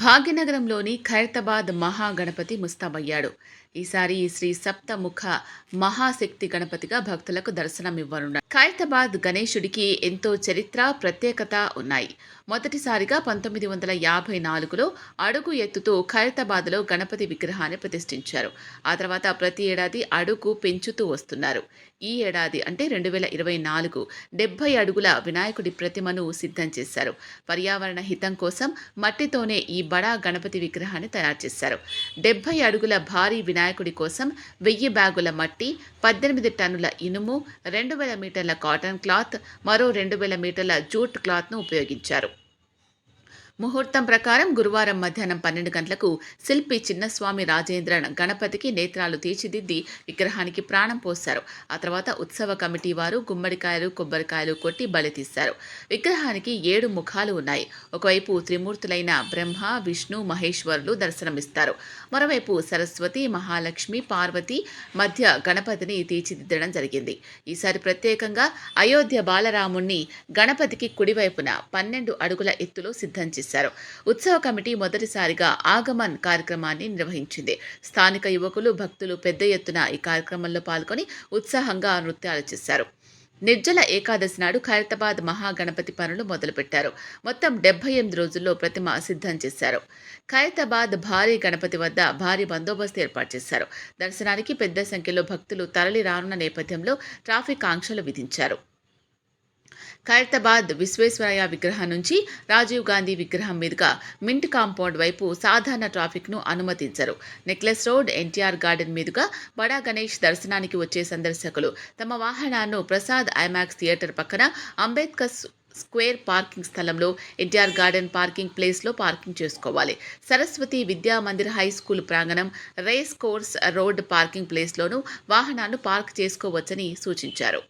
భాగ్యనగరంలోని ఖైరతాబాద్ మహాగణపతి ముస్తాబయ్యాడు. ఈసారి శ్రీ సప్తముఖ మహాశక్తి గణపతిగా భక్తులకు దర్శనమివ్వనున్నారు ఖైరతాబాద్ గణేశుడికి ఎంతో చరిత్ర ప్రత్యేకత ఉన్నాయి. మొదటిసారిగా పంతొమ్మిది వందల యాభై నాలుగులో అడుగు ఎత్తుతో ఖైరతాబాద్లో గణపతి విగ్రహాన్ని ప్రతిష్ఠించారు. ఆ తర్వాత ప్రతి ఏడాది అడుగు పెంచుతూ వస్తున్నారు. ఈ ఏడాది అంటే రెండు వేల ఇరవై నాలుగు డెబ్బై అడుగుల వినాయకుడి ప్రతిమను సిద్ధం చేశారు. పర్యావరణ హితం కోసం మట్టితోనే ఈ బడా గణపతి విగ్రహాన్ని తయారు చేశారు. డెబ్బై అడుగుల భారీ వినాయకుడి కోసం వెయ్యి బ్యాగుల మట్టి పద్దెనిమిది టన్నుల ఇనుము రెండు వేల మీటర్ల కాటన్ క్లాత్ మరో రెండు వేల మీటర్ల జూట్ క్లాత్ను ఉపయోగించారు. ముహూర్తం ప్రకారం గురువారం మధ్యాహ్నం పన్నెండు గంటలకు శిల్పి చిన్నస్వామి రాజేంద్రన్ గణపతికి నేత్రాలు తీర్చిదిద్ది విగ్రహానికి ప్రాణం పోశారు. ఆ తర్వాత ఉత్సవ కమిటీ వారు గుమ్మడికాయలు కొబ్బరికాయలు కొట్టి బలి తీశారు. విగ్రహానికి ఏడు ముఖాలు ఉన్నాయి. ఒకవైపు త్రిమూర్తులైన బ్రహ్మ విష్ణు మహేశ్వరులు దర్శనమిస్తారు. మరోవైపు సరస్వతి మహాలక్ష్మి పార్వతి మధ్య గణపతిని తీర్చిదిద్దడం జరిగింది. ఈసారి ప్రత్యేకంగా అయోధ్య బాలరాముణ్ణి గణపతికి కుడివైపున పన్నెండు అడుగుల ఎత్తులో సిద్ధం చేశారు. ఉత్సవ కమిటీ మొదటిసారిగా ఆగమన్ కార్యక్రమాన్ని నిర్వహించింది. స్థానిక యువకులు భక్తులు పెద్ద ఎత్తున ఈ కార్యక్రమంలో పాల్గొని ఉత్సాహంగా నృత్యాలు చేశారు. నిర్జల ఏకాదశి నాడు ఖైరతాబాద్ మహాగణపతి పనులు మొదలుపెట్టారు. మొత్తం డెబ్బై ఎనిమిది రోజుల్లో ప్రతిమ సిద్ధం చేశారు. ఖైరతాబాద్ భారీ గణపతి వద్ద భారీ బందోబస్తు ఏర్పాటు చేశారు. దర్శనానికి పెద్ద సంఖ్యలో భక్తులు తరలి రానున్న నేపథ్యంలో ట్రాఫిక్ ఆంక్షలు విధించారు. ఖైరతాబాద్ విశ్వేశ్వరయ్య విగ్రహం నుంచి రాజీవ్ గాంధీ విగ్రహం మీదుగా మింట్ కాంపౌండ్ వైపు సాధారణ ట్రాఫిక్ను అనుమతించరు. నెక్లెస్ రోడ్ ఎన్టీఆర్ గార్డెన్ మీదుగా బడా గణేష్ దర్శనానికి వచ్చే సందర్శకులు తమ వాహనాలను ప్రసాద్ ఐమాక్స్ థియేటర్ పక్కన అంబేద్కర్ స్క్వేర్ పార్కింగ్ స్థలంలో ఎన్టీఆర్ గార్డెన్ పార్కింగ్ ప్లేస్లో పార్కింగ్ చేసుకోవాలి. సరస్వతి విద్యా మందిర్ హై స్కూల్ ప్రాంగణం రేస్ కోర్స్ రోడ్ పార్కింగ్ ప్లేస్లోనూ వాహనాలను పార్క్ చేసుకోవచ్చని సూచించారు.